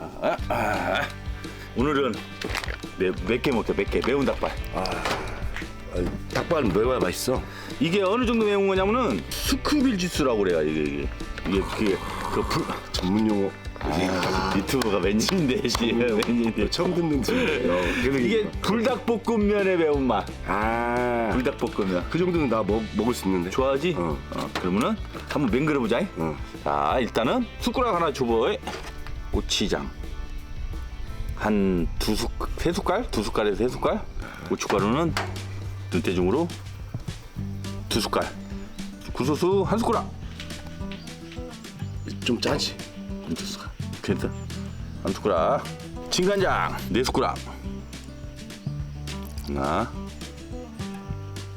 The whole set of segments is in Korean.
아, 아. 오늘은 몇 개 먹자 몇 개 매운 닭발 아, 닭발은 매워야 맛있어. 이게 어느 정도 매운 거냐면은 스쿠빌 지수라고 그래요 이게 이게 이게 그게 그 불, 전문 용어. 아, 유튜브가 왠지인데 씨 왠지인데 처음 듣는 소리예요. 그래도 이게 불닭볶음면의 매운맛 아, 불닭볶음면 그 정도는 나 먹, 먹을 수 있는데. 좋아하지? 어. 어, 그러면은 한번 맹글어 보자. 어. 자, 일단은 숟가락 하나 줘봐. 고추장 한 두 숟, 세 숟갈? 두 숟갈에서 세 숟갈? 고춧가루는 눈대중으로 두 숟갈. 구소수 한 숟가락. 좀 짜지. 두 숟갈. 괜찮아. 한 숟가락. 진간장 네 숟가락. 하나,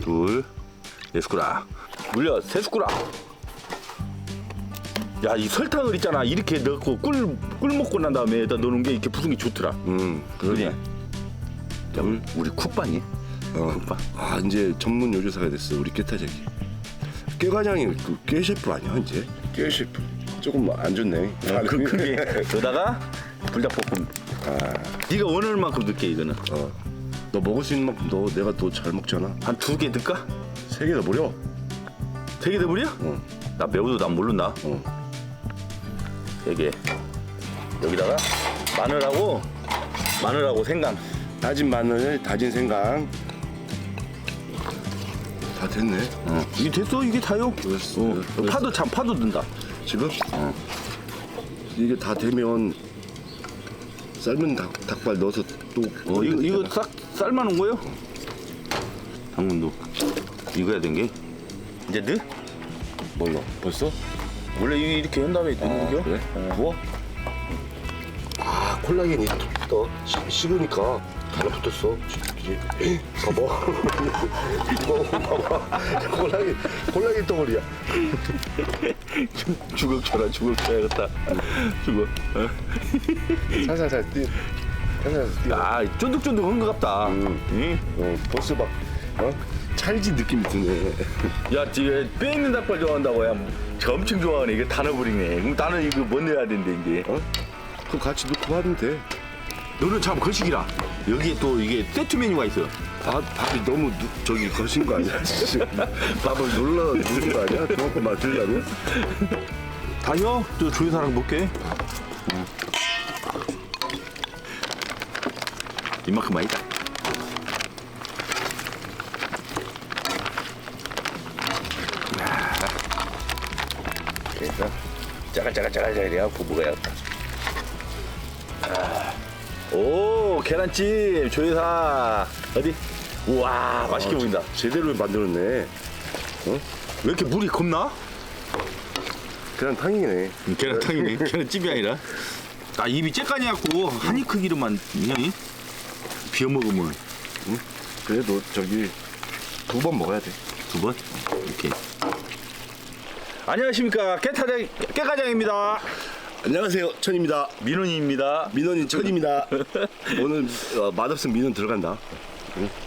둘, 네 숟가락. 물엿 세 숟가락. 야, 이 설탕을 있잖아. 이렇게 넣고 꿀, 꿀 먹고 난 다음에 여기다 넣는 게 이렇게 부순 게 좋더라. 음, 그러지? 그러네. 물, 우리 쿡반이? 어. 쿡반. 아, 이제 전문 요리사가 됐어. 우리 깨타자기. 깨과장이 그 깨 셰프 아니야, 이제? 깨 셰프. 조금 안 좋네. 아, 그, 그게. 여기다가 불닭볶음. 아, 네가 원하는 만큼 넣게, 이거는. 어. 너 먹을 수 있는 만큼 너 내가 더잘 먹잖아. 한 두 개 넣을까? 세 개 더 버려. 세개 넣어버려? 어. 나 매우도 난 모른다. 어. 세 개. 여기다가 마늘하고 마늘하고 생강. 다진 마늘, 다진 생강. 다 됐네. 어. 이게 됐어? 이게 다요? 됐어. 어. 됐어. 파도 참 파도 든다. 지금? 어. 이게 다 되면 삶은 닭, 닭발 넣어서 또 어, 이거 이거 싹 삶아 놓은 거요? 당근도 익어야 된 게. 이제 넣? 뭘로? 벌써? 원래 이- 이렇게 한 다음에 넣는 거? 그래? 어. 구워? 아 콜라겐이 또 식- 식으니까 달라붙었어 봐봐 이거 봐봐 콜라겐 콜라겐 덩어리야 주걱 쳐라 주걱 쳐야겠다. 주걱. 어? 살살살 뛰 살살살 뛰어 아 쫀득쫀득한 것 같다. 음. 응? 어, 벌써 막 어? 찰진 느낌이 드네 야, 지금 뼈 있는 닭발 좋아한다고 야. 저 엄청 좋아하네. 이거 다 넣어버리네. 그럼 나는 이거 뭐 넣어야 된대 이제. 어? 그거 같이 넣고 하면 돼 너는 참 거식이라. 여기에 또 이게 세트 메뉴가 있어. 밥, 밥이 너무 누, 저기 거신 거 아니야? 밥을 눌러 누른 거 아니야? 저거 맞으려면? 다요? 저 조회사랑 먹게. 이만큼 아니다. 짜갈짜갈짜갈짜갈 해갖고 먹어야 겠다. 아. 오 계란찜 조회사 어디? 우와 맛있게 보인다. 제대로 만들었네 왜 이렇게 물이 겁나? 그냥 탕이네 음, 계란탕이네. 계란찜이 아니라. 아 입이 쬐까니 갖고 한입 크기로만 그냥 비워 먹으면 그래도 저기 두 번 먹어야 돼 두 번? 이렇게. 안녕하십니까 깨타장 깨가장입니다. 안녕하세요 천입니다 민원입니다. 민원이 천입니다 오늘 어, 맛없으면 민원 들어간다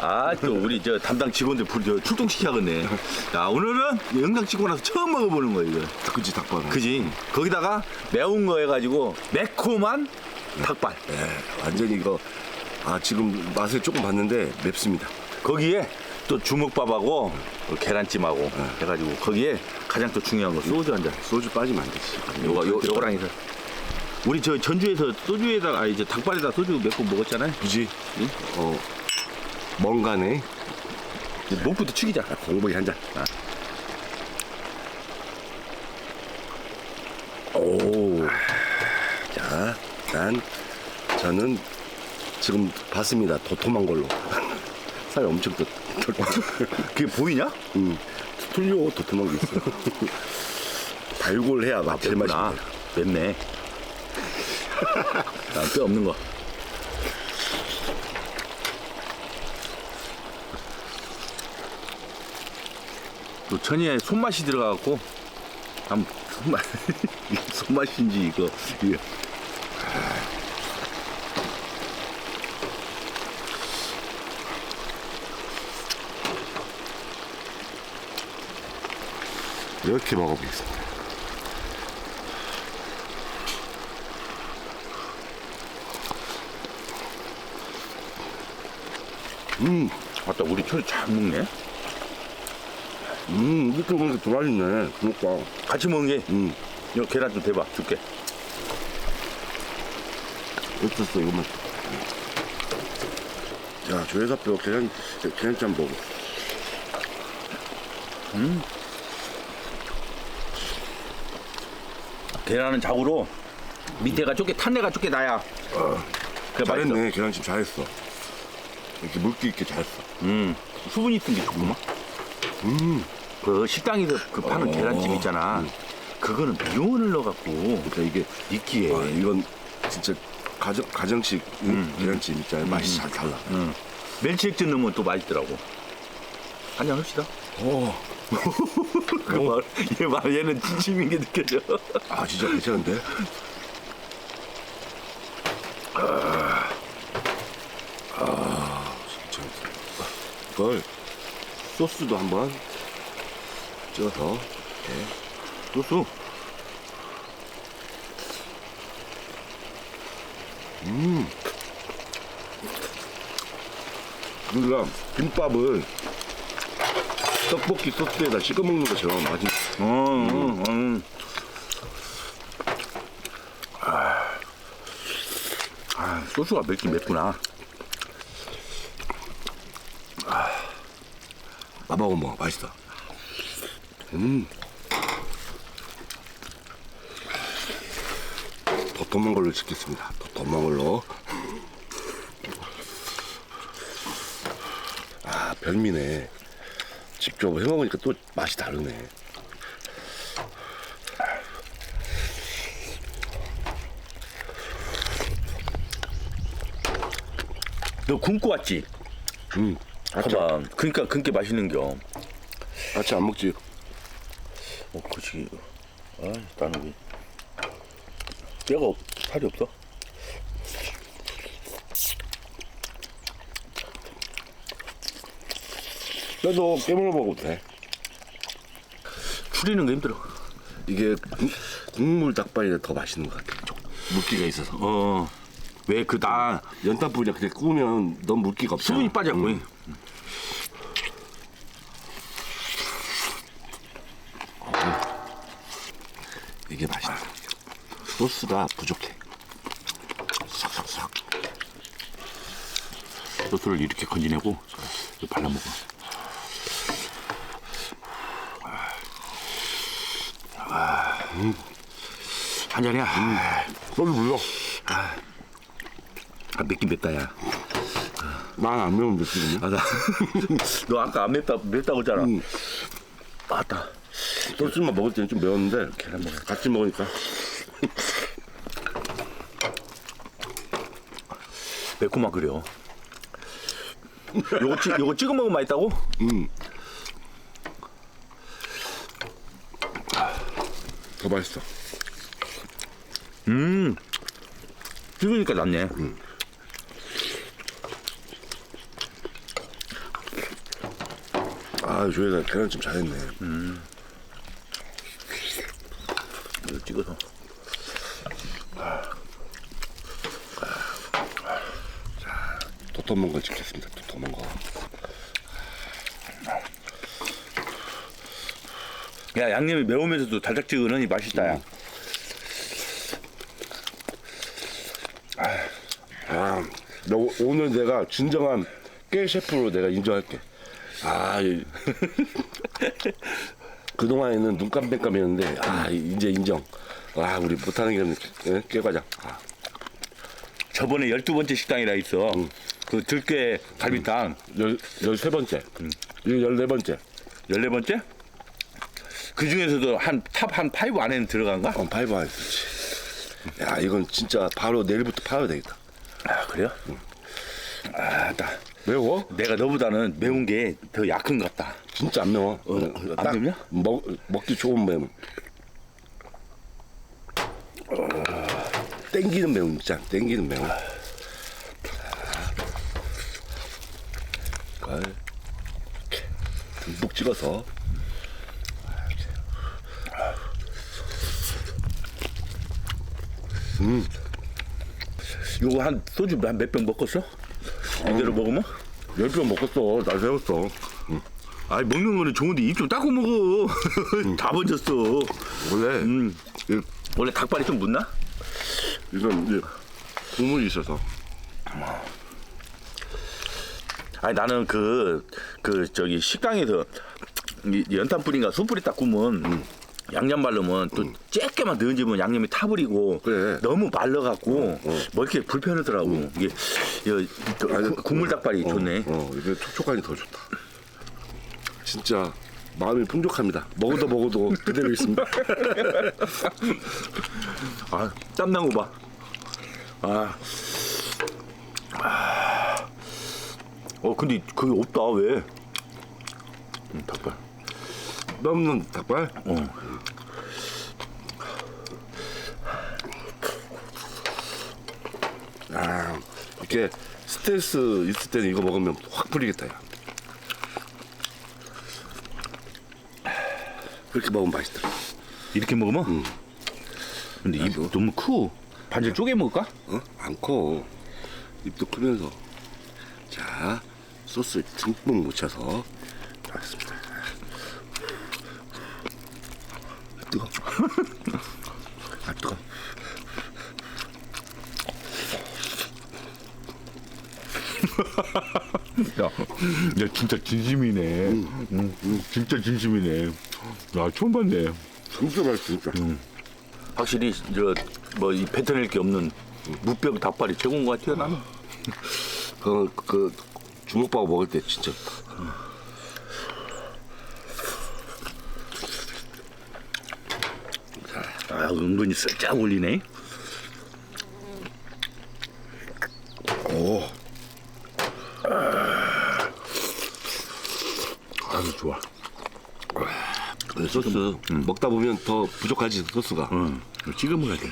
아 또 우리 저 담당 직원들 불 저 출동시켜야겠네. 자 오늘은 영상 찍고 나서 처음 먹어보는 거예요 이거. 그치 닭발 그지? 거기다가 매운 거 해가지고 매콤한 닭발. 예, 완전히 이거 아 지금 맛을 조금 봤는데 맵습니다 거기에 또 주먹밥하고 계란찜하고 해가지고 거기에 가장 또 중요한 거 소주 한 잔. 소주 빠지면 안 되지 요거 요 요거랑 해서 우리 저 전주에서 소주에다가 아 이제 닭발에다 소주 몇 번 먹었잖아요. 그지 응? 어 이제 목부터 축이자. 공복이 한 잔 오. 자, 난 저는 지금 봤습니다. 도톰한 걸로. 살 엄청 더. 그게 보이냐? 음, 틀려 도톰한 게 있어. 발골 해야 맛 제맛이. 아, 맵네. 나뼈 없는 거. 또 천이에 손맛이 들어가갖고 한 손맛 손맛인지 이거 이렇게 먹어보겠습니다. 음, 맞다, 우리 철이 잘 먹네. 음, 이렇게 보니까 들어있네. 그니까. 같이 먹는 게, 음, 이거 계란 좀 대봐, 줄게. 어땠어, 이것만. 자, 조회사뼈 계란, 계란짬 먹어. 음. 계란은 자고로 밑에가 좁게 탄내가 좁게 나야. 그래 맛있어. 잘했네, 계란찜 잘했어. 이렇게 물기 있게 잘했어. 음 수분 있는 게 좋구만. 음. 그 식당에서 그 파는 어. 계란찜 있잖아. 그거는 미원을 넣어갖고 그러니까 이게, 익기에. 아, 이건 진짜 가정, 가정식 응? 계란찜 있잖아요. 맛이 잘 달라. 응. 멸치 액젓 넣으면 또 맛있더라고. 한잔 합시다. 어, 그 말, 얘 말, 얘는 진심인 게 느껴져. 아, 진짜 괜찮은데? 아, 진짜. 이걸 소스도 한번 찍어서 소스. 우리가 김밥을 떡볶이 소스에다 찍어 먹는 것처럼 맛이 어, 어, 어. 아, 아, 소스가 맵긴 맵구나. 밥하고 먹어 맛있다. 음. 도톰한 걸로 찍겠습니다. 도톰한 걸로. 아 별미네. 직접 해 먹으니까 또 맛이 다르네. 너 굶고 왔지? 음. 봐봐. 그러니까 그렇게 맛있는 겨. 아치 안 먹지. 어, 그치. 아, 나는 왜. 뼈가 없, 살이 없어? 뼈도 깨물어 먹어도 돼. 추리는 게 힘들어. 이게 국- 국물 닭발이 더 맛있는 것 같아. 물기가 있어서. 어. 왜 그 나 연탄불이랑 그냥 구우면 너무 물기가 없어. 수분이 빠졌고. 이게 맛있네. 소스가 부족해. 싹싹싹. 소스를 이렇게 건지내고 발라 먹어. 한 잔이야. 소스 불러. 아, 맵긴 맵다, 야. 난안 매운데 지금. 아, 나. 너 아까 안 맵다, 맵다고 했잖아. 음. 맞다. 소스만 먹을 때는 좀 매웠는데 계란 먹어. 같이 먹으니까 매콤한 그려. 요거, 찍, 요거 찍어 먹으면 맛있다고? 더 맛있어. 찍으니까 낫네. 아 조회사 계란찜 잘했네. 이거 찍어서. 도톰한 거 찍겠습니다. 도톰한 거. 야, 양념이 매우면서도 달짝지근하니 맛있다, 야. 아, 너 오- 오늘 내가 진정한 깨 셰프로 내가 인정할게. 아, 이- 그동안에는 눈깜깜깜했는데 아 이제 인정. 아 우리 못하는 게 예? 깨과장. 아, 저번에 12번째 식당이라 있어. 그 들깨 갈비탕. 열 열세 번째. 이거 열네 번째. 14번째? 그 중에서도 한 탑한5 안에는 들어간가? 어, 파이브 안 했었지. 야 이건 진짜 바로 내일부터 팔아야 되겠다. 아, 그래요? 아, 나, 매워? 내가 너보다는 매운 게 더 약한 것 같다. 진짜 안 매워. 어, 안 딱 맵냐? 먹 먹기 좋은 매운. 땡기는 매운 있잖아. 땡기는 매운. 이렇게 듬뿍 찍어서 요거 한 소주 한 몇 병 먹었어? 이대로 먹으면? 열 병 먹었어. 날 세웠어. 아니 먹는 거는 좋은데 입 좀 닦고 먹어. 다 번졌어. 원래 음. 이- 원래 닭발이 좀 묻나? 이건 이제 국물이 있어서 아니 나는 그 그 저기 식당에서 이 연탄 뿌린가 숯불이 딱 구면 양념 바르면 또 쬐게만 넣어주면 양념이 타버리고 그래. 너무 말라갖고 먹기 불편하더라고 이게 이, 그 아니, 구- 국물 닭발이 좋네. 어, 이게 촉촉하니 더 좋다. 진짜 마음이 풍족합니다. 먹어도 먹어도 그대로 있습니다. 아거 봐. 아. 아. 어 근데 그게 없다 왜? 음, 닭발. 넘는 닭발? 어. 아, 이렇게 스트레스 있을 때는 이거 먹으면 확 풀리겠다. 야. 그렇게 먹으면 맛있더라. 이렇게 먹으면? 근데 입 나도. 너무 크고 반절 쪼개 먹을까? 어? 안 커. 입도 크면서. 자, 소스 듬뿍 묻혀서. 알겠습니다. 아, 뜨거. 아, 뜨거. 야, 야 진짜 진심이네. 음, 진짜 진심이네. 야 처음 봤네. 진짜 맛있어, 진짜. 확실히 저뭐이 뱉어낼 게 없는 무뼈 닭발이 최고인 것 같아요 나는. 그, 그, 주먹밥 먹을 때 진짜. 아 은근히 쓱쫙 올리네. 오. 아주 좋아. 근데 소스 먹다 보면 더 부족하지, 소스가. 응. 찍어 먹어야 돼.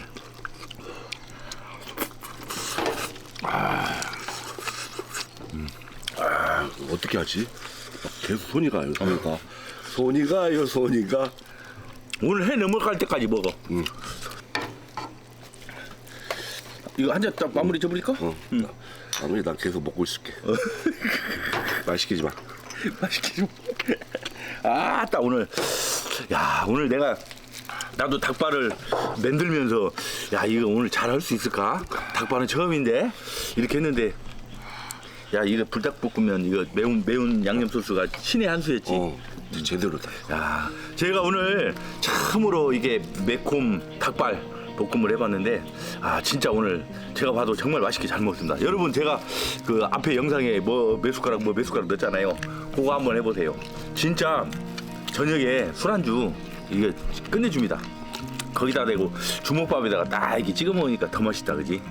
어떻게 하지? 계속 손이 가요, 손이 가. 손이 가요, 손이 가. 오늘 해 넘어갈 때까지 먹어. 이거 한 잔 딱 마무리 줘버릴까? 어. 아무리 난 계속 먹고 있을게. 말 시키지 마. 맛있게 좀. 아따 오늘 야 오늘 내가 나도 닭발을 만들면서 야 이거 오늘 잘 할 수 있을까? 닭발은 처음인데 이렇게 했는데 야 이거 불닭볶음면 이거 매운 매운 양념 소스가 신의 한 수였지. 어, 제대로다. 야 제가 오늘 처음으로 이게 매콤 닭발 볶음을 해봤는데 아 진짜 오늘 제가 봐도 정말 맛있게 잘 먹었습니다. 여러분 제가 그 앞에 영상에 뭐 몇 숟가락 뭐 몇 숟가락 넣었잖아요. 그거 한번 해보세요. 진짜 저녁에 술안주 이게 끝내줍니다. 거기다 대고 주먹밥에다가 딱 이렇게 찍어 먹으니까 더 맛있다 그지?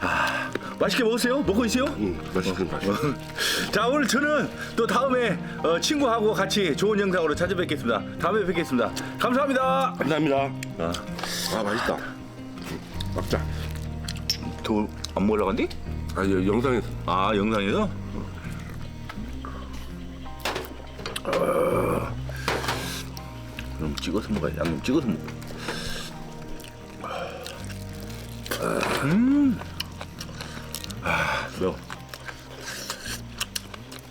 아 맛있게 먹으세요. 먹고 있어요. 응, 맛있긴 맛있어. 자 오늘 저는 또 다음에 어, 친구하고 같이 좋은 영상으로 찾아뵙겠습니다. 다음에 뵙겠습니다. 감사합니다. 감사합니다. 아, 아, 맛있다. 먹자. 더안 먹으려고 한디? 아, 여- 영상에서. 아 영상에서? 어, 그럼 찍어서 먹어야 양념 찍어서 먹어. 음, 아, 매워.